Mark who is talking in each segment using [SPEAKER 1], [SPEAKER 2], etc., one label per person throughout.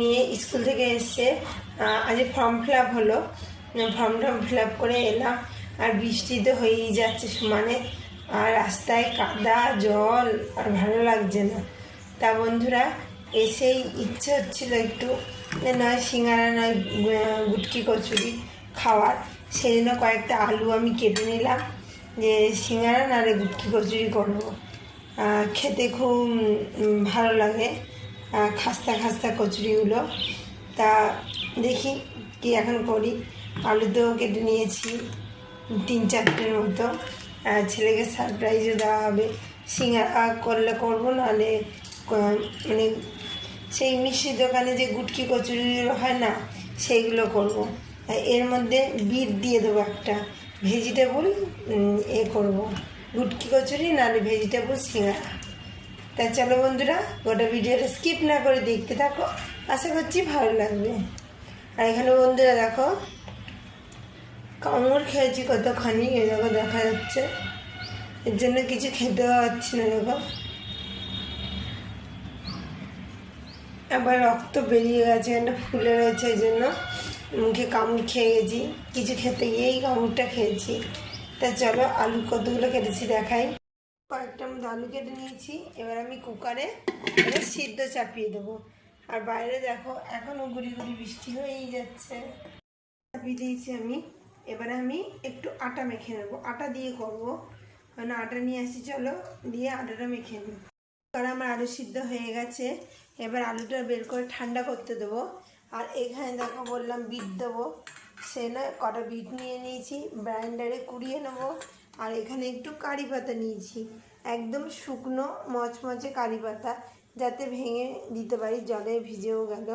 [SPEAKER 1] নিয়ে স্কুল থেকে এসে আজ ফর্ম ফিল আপ হলো। ফর্ম টর্ম ফিল আপ করে এলাম। আর বৃষ্টি তো হয়েই যাচ্ছে সমানে আর রাস্তায় কাদা, জল, আর ভালো লাগছে না। তা বন্ধুরা, এসেই ইচ্ছে হচ্ছিল একটু নয় সিঙ্গারা, নয় গুটকি কচুরি খাওয়ার। সেই জন্য কয়েকটা আলু আমি কেটে নিলাম, যে সিঙ্গারা নাহলে গুটকি কচুরি করব। খেতে খুব ভালো লাগে। খাস্তা খাস্তা কচুরিগুলো। তা দেখি কি এখন করি। আলু তো কেটে নিয়েছি, তিন চারটের মতো। ছেলেকে সারপ্রাইজও দেওয়া হবে। সিঙ্গারা করলে করব, নাহলে মানে সেই মিষ্টি দোকানে যে গুটকি কচুরিগুলো হয় না, সেইগুলো করব। এর মধ্যে বিট দিয়ে দেবো একটা। ভেজিটেবল এ করব। গুটকি কচুরি, নাহলে ভেজিটেবল সিঙ্গারা তা চলো বন্ধুরা, গোটা ভিডিওটা স্কিপ না করে দেখতে থাকো। আশা করছি ভালো লাগবে। আর এখানে বন্ধুরা দেখো, কামড় খেয়েছি কতখানি, এ দেখো দেখা যাচ্ছে। এর জন্য কিছু খেতে পাচ্ছি না, দেখো। আবার রক্ত বেরিয়ে গেছে একটা ফুলে রয়েছে, এই জন্য মুখে কামড় খেয়ে গেছি। কিছু খেতে গিয়েই কামড়টা খেয়েছি। তা চলো আলু কতগুলো কেটেছি দেখাই। কয়েকটা মতো আলু কেটে নিয়েছি। এবার আমি কুকারে সিদ্ধ চাপিয়ে দেবো। আর বাইরে দেখো এখনও গুড়ি গুড়ি বৃষ্টি হয়েই যাচ্ছে। চাপিয়ে দিয়েছি আমি। এবারে আমি একটু আটা মেখে নেব। আটা দিয়ে করব। মানে আটা নিয়ে আসি, চলো। দিয়ে আটাটা মেখে নিই। কারণ আমার আলু সিদ্ধ হয়ে গেছে। এবার আলুটা বের করে ঠান্ডা করতে দেবো। আর এখানে দেখো, বললাম বিট দেবো। সে না, কটা বিট নিয়ে নিয়েছি। ব্রাইন্ডারে কুড়িয়ে নেব। আর এখানে একটু কারি পাতা নিয়েছি। একদম শুকনো, মচমচে কারি পাতা যাতে ভেঙে দিতে পারি, জলে ভিজেও গেল।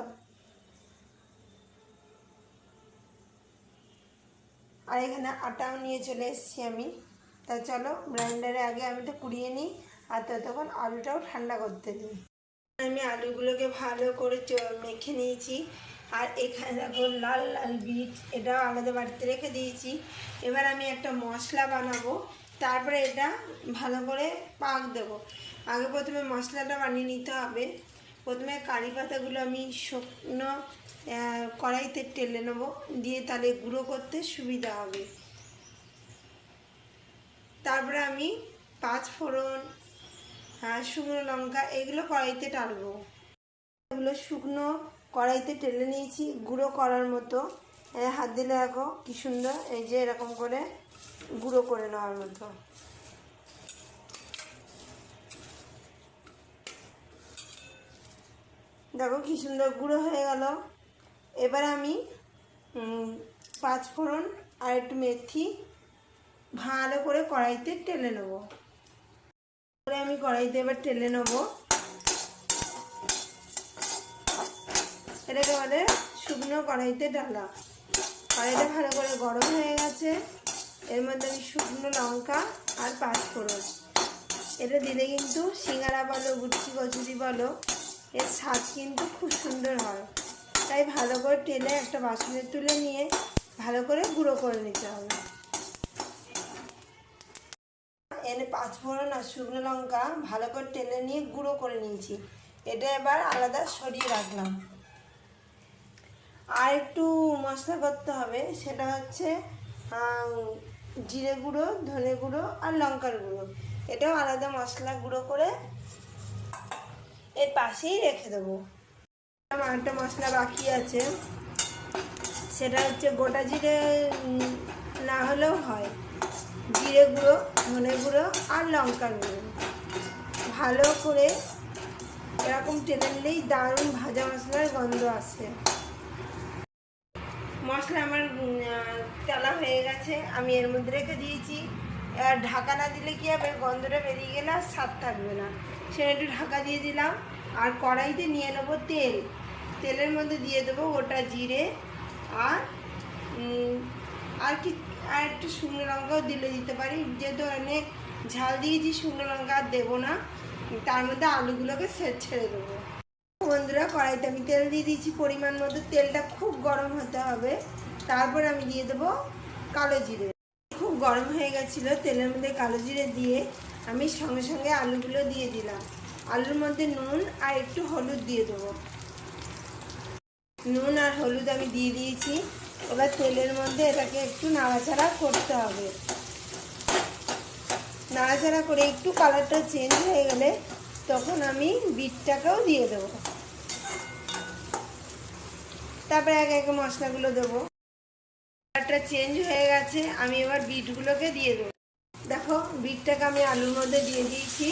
[SPEAKER 1] আর এখানে আটাও নিয়ে চলে এসেছি আমি। তা চলো, গ্রাইন্ডারে আগে আমি তো কুড়িয়ে নিই, আর ততক্ষণ আলুটাও ঠান্ডা করতে দিই। আমি আলুগুলোকে ভালো করে মেখে নিয়েছি। আর এখানে দেখো লাল লাল বিট, এটাও আলাদা বাড়িতে রেখে দিয়েছি। এবার আমি একটা মশলা বানাবো, তারপরে এটা ভালো করে পাক দেবো। আগে প্রথমে মশলাটা বানিয়ে নিতে হবে। প্রথমে কারি পাতাগুলো আমি শুকনো কড়াইতে টেলে নেব, দিয়ে তাহলে গুঁড়ো করতে সুবিধা হবে। তারপরে আমি পাঁচ ফোড়ন শুকনো লঙ্কা, এগুলো কড়াইতে টালবো। এগুলো শুকনো কড়াইতে টেলে নিয়েছি, গুঁড়ো করার মতো। হাত দিলে দেখো কি সুন্দর, এই যে এরকম করে গুঁড়ো করে নেওয়ার মতো। দেখো কি সুন্দর গুঁড়ো হয়ে গেল। এবার আমি পাঁচ ফোড়ন আর একটু মেথি ভালো করে কড়াইতে টেলে নেব। আমি কড়াইতে এবার টেলে নেব। এটাকে বলে শুকনো কড়াইতে ডালা কড়াইটা ভালো করে গরম হয়ে গেছে। এর মধ্যে আমি শুকনো লঙ্কা আর পাঁচ ফোড়ন এটা দিলে কিন্তু সিঙ্গারা বলো, গুটকি কচুরি বলো, এর স্বাদ কিন্তু খুব সুন্দর হয়। তাই ভালো করে টেলে একটা বাসনে তুলে নিয়ে ভালো করে গুঁড়ো করে নিতে হবে। এনে পাঁচ ফোড়ন আর শুকনো লঙ্কা ভালো করে টেলে নিয়ে গুঁড়ো করে নিয়েছি। এটা এবার আলাদা সরিয়ে রাখলাম। আর একটু মশলা করতে হবে, সেটা হচ্ছে জিরে গুঁড়ো, ধনে গুঁড়ো আর লঙ্কার গুঁড়ো। এটাও আলাদা মশলা গুঁড়ো করে এর পাশেই রেখে দেবো। আমার একটা মশলা বাকি আছে, সেটা হচ্ছে গোটা জিরে না হলেও হয়। জিরে গুঁড়ো, ধনে গুঁড়ো আর লঙ্কার গুঁড়ো। ভালো করে এরকম টেনে নিলেই দারুণ ভাজা মশলার গন্ধ আসে। মশলা আমার তেলা হয়ে গেছে। আমি এর মধ্যে রেখে দিয়েছি। আর ঢাকা না দিলে কি হবে? গন্ধটা বেরিয়ে গেলে আর স্বাদ থাকবে না। সেটা একটু ঢাকা দিয়ে দিলাম। আর কড়াইতে নিয়ে নেব তেল। তেলের মধ্যে দিয়ে দেবো গোটা জিরে আর আর কি, আর একটু শুকনো লঙ্কাও দিলে দিতে পারি। যেহেতু অনেক ঝাল দিয়েছি, শুকনো লঙ্কা আর দেবো না, তার মধ্যে আলুগুলোকে ছেড়ে দেবো। বন্ধুরা, কড়াইতে আমি তেল দিয়ে দিয়েছি, পরিমাণ মতো। তেলটা খুব গরম হতে হবে। তারপর আমি দিয়ে দেবো কালো জিরে। খুব গরম হয়ে গেছিল, তেলের মধ্যে কালো জিরে দিয়ে আমি সঙ্গে সঙ্গে আলুগুলো দিয়ে দিলাম। আলুর মধ্যে নুন আর একটু হলুদ দিয়ে দেবো। নুন আর হলুদ আমি দিয়ে দিয়েছি। এবার তেলের মধ্যে এটাকে একটু নাড়াচাড়া করতে হবে। নাড়াচাড়া করে একটু কালারটা চেঞ্জ হয়ে গেলে তখন আমি বিটটাকেও দিয়ে দেবো। তারপরে এক এক মশলাগুলো দেবো। কালারটা চেঞ্জ হয়ে গেছে, আমি এবার বিটগুলোকে দিয়ে দেবো। দেখো, বিটটাকে আমি আলুর মধ্যে দিয়ে দিয়েছি।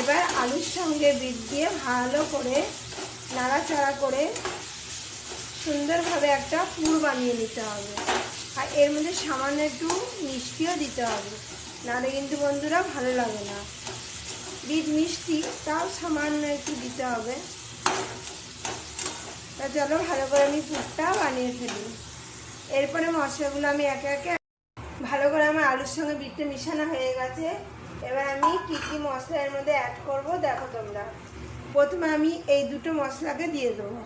[SPEAKER 1] এবার আলুর সঙ্গে বিট দিয়ে ভালো করে নাড়াচাড়া করে সুন্দরভাবে একটা পুর বানিয়ে নিতে হবে। আর এর মধ্যে সামান্য একটু মিষ্টিও দিতে হবে। নাহলে কিন্তু বন্ধুরা ভালো লাগে না। বিট মিষ্টি, তাও সামান্য একটু দিতে হবে। তা চলো ভালো করে আমি পুরটা বানিয়ে ফেলি। এরপরে মশলাগুলো আমি একে একে ভালো করে আমার আলুর সঙ্গে বিটটা মিশানো হয়ে গেছে। এবার আমি কী কী মশলা এর মধ্যে অ্যাড করব দেখো তোমরা। প্রথমে আমি এই দুটো মশলাকে দিয়ে দেবো।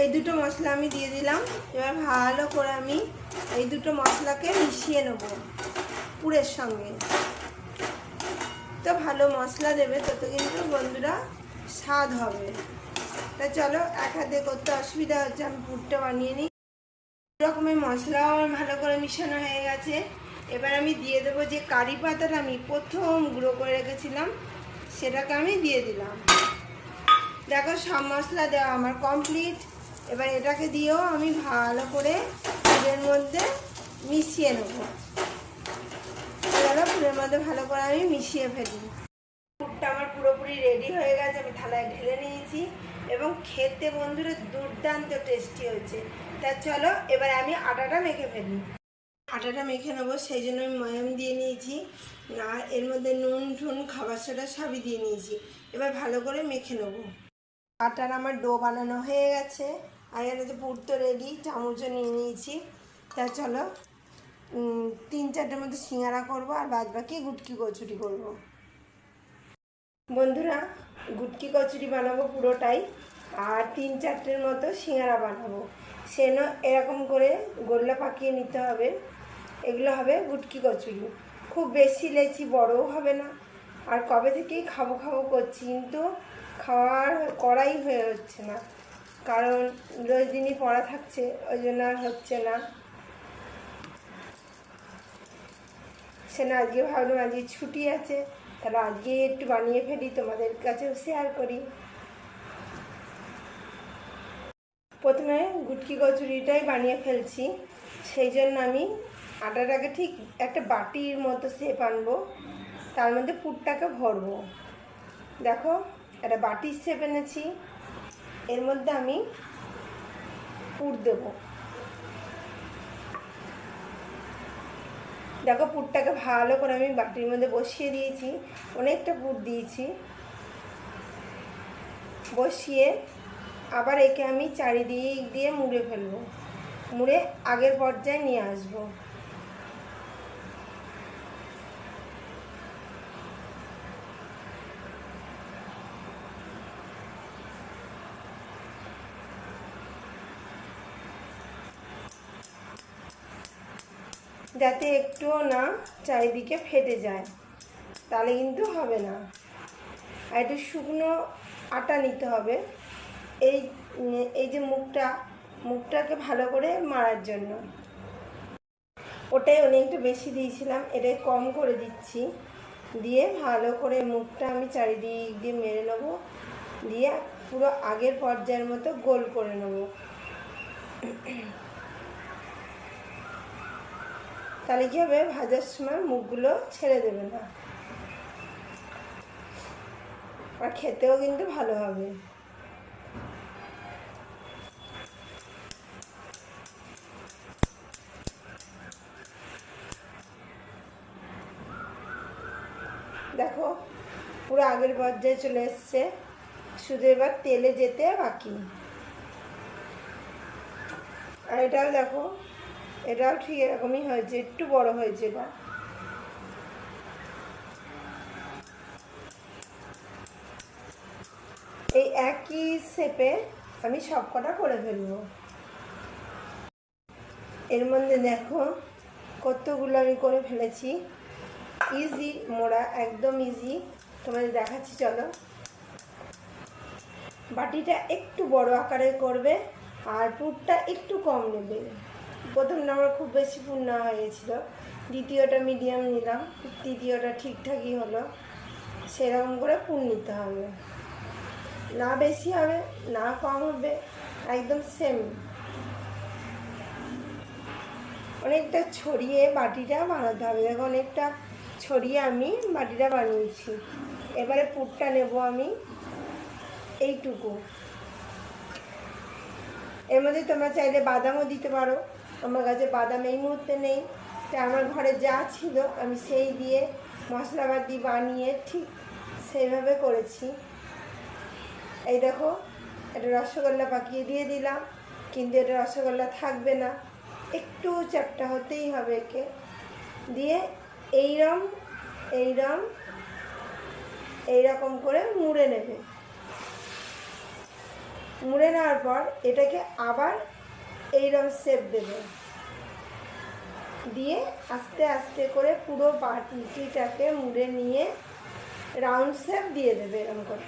[SPEAKER 1] এই দুটো মশলা আমি দিয়ে দিলাম। এবার ভালো করে আমি এই দুটো মশলাকে মিশিয়ে নেব পুরের সঙ্গে। তো ভালো মশলা দেবে, তত কিন্তু বন্ধুরা স্বাদ হবে। তা চলো, এক হাতে করতে অসুবিধা হচ্ছে, আমি পুরটা বানিয়ে নিই। রকমের মশলাও আমার ভালো করে মিশানো হয়ে গেছে। এবার আমি দিয়ে দেবো যে কারি পাতাটা আমি প্রথম গুঁড়ো করে রেখেছিলাম, সেটাকে আমি দিয়ে দিলাম। দেখো, সব মশলা দেওয়া আমার কমপ্লিট। এবার এটাকে দিয়েও আমি ভালো করে পুরের মধ্যে মিশিয়ে নেব। এবার পুরের মধ্যে ভালো করে আমি মিশিয়ে ফেলি। পুরটা আমার পুরোপুরি রেডি হয়ে গেছে, আমি থালায় ঢেলে নিয়েছি এবং খেতে বন্ধুরা দুর্দান্ত টেস্টি হয়েছে। তা চলো, এবার আমি আটাটা মেখে ফেলি। আটাটা মেখে নেব, সেই জন্য আমি ময়াম দিয়ে নিয়েছি, আর এর মধ্যে নুন টুন খাবার সোডা সবই দিয়ে নিয়েছি। এবার ভালো করে মেখে নেব। আটার আমার ডো বানানো হয়ে গেছে, আর এখানে তো পুর তো রেডি চামচও নিয়ে নিয়েছি। তা চলো তিন চারটের মধ্যে সিঙ্গারা করব আর বাদ বাকি গুটকি কচুরি করব। বন্ধুরা, গুটকি কচুরি বানাবো পুরোটাই আর তিন চারটের মতো সিঙ্গারা বানাবো। সেন এরকম করে গোল্লা পাকিয়ে নিতে হবে। এগুলো হবে গুটকি কচুরি। খুব বেশি লেচি বড়ও হবে না। আর কবে থেকেই খাব খাব করছি, কিন্তু খাওয়ার করাই হয়ে হচ্ছে না। কারণ রোজ দিনই পড়া থাকছে, ওই জন্য আর হচ্ছে না। সে না আজকে ভাবলাম আজকে ছুটি আছে, তাহলে আজকে একটু বানিয়ে ফেলি, তোমাদের কাছেও শেয়ার করি। প্রথমে গুটকি কচুরিটাই বানিয়ে ফেলছি, সেই জন্য আমি আটাটাকে ঠিক একটা বাটির মতো শেপ আনব, তার মধ্যে পুরটাকে ভরবো। দেখো, একটা বাটির শেপ এনেছি, এর মধ্যে আমি পুর দেবো। দেখো, পুরটাকে ভালো করে আমি বাটির মধ্যে বসিয়ে দিয়েছি। অনেকটা পুর দিয়েছি। বসিয়ে আবার একে আমি চারিদিক দিয়ে মুড়ে ফেলব। মুড়ে আগের পর্যায়ে নিয়ে আসব। যাতে একটুও না চারিদিকে ফেটে যায়। তাহলে কিন্তু হবে না। আর একটু শুকনো আটা নিতে হবে। এই এই যে মুখটা, মুখটাকে ভালো করে মারার জন্য। ওটাই অনেকটা বেশি দিয়েছিলাম, এটাই কম করে দিচ্ছি। দিয়ে ভালো করে মুখটা আমি চারিদিক দিয়ে মেরে নেব। দিয়ে পুরো আগের পর্যায়ের মতো গোল করে নেব। তাহলে কী হবে? ভাজার সময় মুখগুলো ছেড়ে দেবে না আর খেতেও কিন্তু ভালো হবে। দেখো, পুরো আগের পর্যায়ে চলে এসছে। শুধু এবার তেলে যেতে বাকি। আর এটাও দেখো এটাও ঠিক এরকমই হয়েছে, একটু বড় হয়েছে এটা এই একই শেপে আমি সব কটা করে ফেলব। এর মধ্যে দেখো কতগুলো আমি করে ফেলেছি। ইজি, মোড়া, একদম ইজি। তোমাদের দেখাচ্ছি, চলো। বাটিটা একটু বড় আকারে করবে আর পুরটা একটু কম নেবে। প্রথমটা আমার খুব বেশি পুর নেওয়া হয়েছিল। দ্বিতীয়টা মিডিয়াম নিলাম, তৃতীয়টা ঠিকঠাকই হলো। সেরকম করে পুর নিতে হবে। না বেশি হবে, না কম হবে, একদম সেম অনেকটা ছড়িয়ে বাটিটা বানাতে হবে। দেখো, অনেকটা ছড়িয়ে আমি বাটিটা বানিয়েছি। এবারে পুরটা নেব আমি এইটুকু। এর মধ্যে তোমরা চাইলে বাদামও দিতে পারো। আমার কাছে বাদাম এই মুহূর্তে নেই। তাই আমার ঘরে যা ছিল আমি সেই দিয়ে মশলাপাতি বানিয়ে ঠিক সেইভাবে করেছি। এই দেখো এটা রসগোল্লা পাকিয়ে দিয়ে দিলাম, কিন্তু এটা রসগোল্লা থাকবে না। একটু চ্যাপটা হতেই হবে একে। দিয়ে এইরম এইরম, এইরকম করে মুড়ে নেবে। মুড়ে নেওয়ার পর এটাকে আবার এইরকম শেপ দেবে। দিয়ে আস্তে আস্তে করে পুরো বাটিটাকে মুড়ে নিয়ে রাউন্ড শেপ দিয়ে দেবে এরকম করে।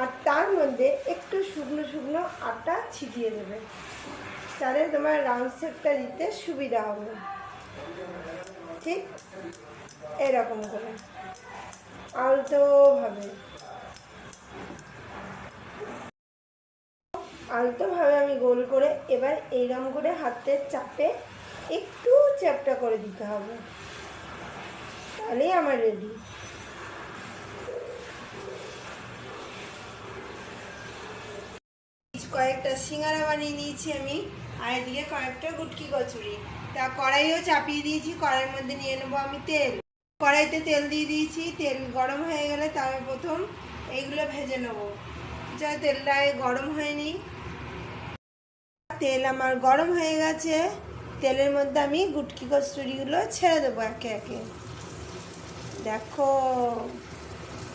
[SPEAKER 1] আর তার মধ্যে একটু শুকনো শুকনো আটা ছিটিয়ে দেবে। তাহলে তোমার রাউন্ড শেপটা দিতে সুবিধা হবে। ঠিক এরকম করে। আলতোভাবে। আলতোভাবে আমি গোল করে এবার এইরকম করে হাতের চাপে একটু চ্যাপটা করে দিতে হবে। তাহলেই আমার রেডি কয়েকটা সিঙ্গারা বানিয়ে নিয়েছি আমি, আর এদিকে কয়েকটা গুটকি কচুরি। তা কড়াইও চাপিয়ে দিয়েছি, কড়াইয়ের মধ্যে নিয়ে নেব আমি তেল। কড়াইতে তেল দিয়ে দিয়েছি, তেল গরম হয়ে গেলে তারপর প্রথম এইগুলো ভেজে নেব। যা তেলটা গরম হয়নি তেল আমার গরম হয়ে গেছে, তেলের মধ্যে আমি গুটকি কচুরিগুলো ছেড়ে দেবো একে একে। দেখো,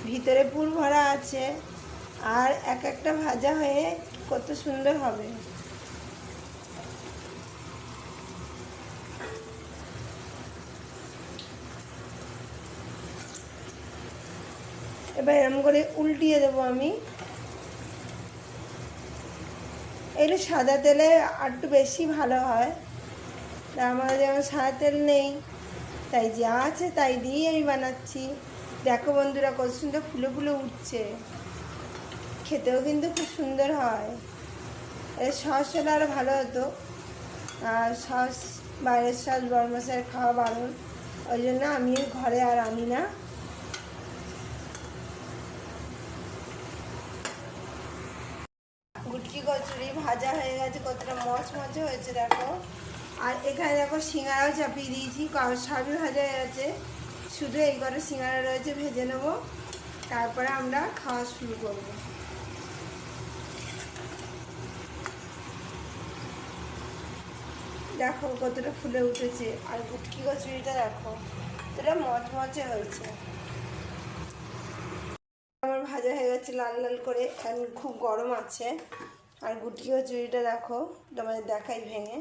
[SPEAKER 1] ভিতরে পুর ভরা আছে, আর এক একটা ভাজা হয়ে কত সুন্দর হবে। এবার এরম করে উল্টিয়ে দেবো আমি। এগুলো সাদা তেলে একটু বেশি ভালো হয়। তা আমার যেমন সাদা তেল নেই, তাই যা আছে তাই দিয়েই আমি বানাচ্ছি। দেখো বন্ধুরা কত সুন্দর ফুলে ফুলে উঠছে। খেতেও কিন্তু খুব সুন্দর হয়। এর সস হলে আরও ভালো হতো। আর সস, বাইরের সস মশাই খাওয়া বারণ। ওই জন্য আমি ঘরে আর আনি না গুটকি কচুরি ভাজা হয়ে গেছে কতটা মচ মচে হয়েছে দেখো আর এখানে দেখো সিঙ্গারাও চাপিয়ে দিয়েছি। সবই ভাজা গেছে। শুধু এই কটা সিঙ্গারা রয়েছে, ভেজে নেব। তারপরে আমরা খাওয়া শুরু করব। দেখো কতটা ফুলে উঠেছে। আর গুটকি কচুরিটা দেখো, কতটা মচমচে হয়েছে। আমার ভাজা হয়ে গেছে লাল লাল করে, এখন খুব গরম আছে। আর গুটকি কচুরিটা দেখো, তোমাদের দেখাই ভেঙে।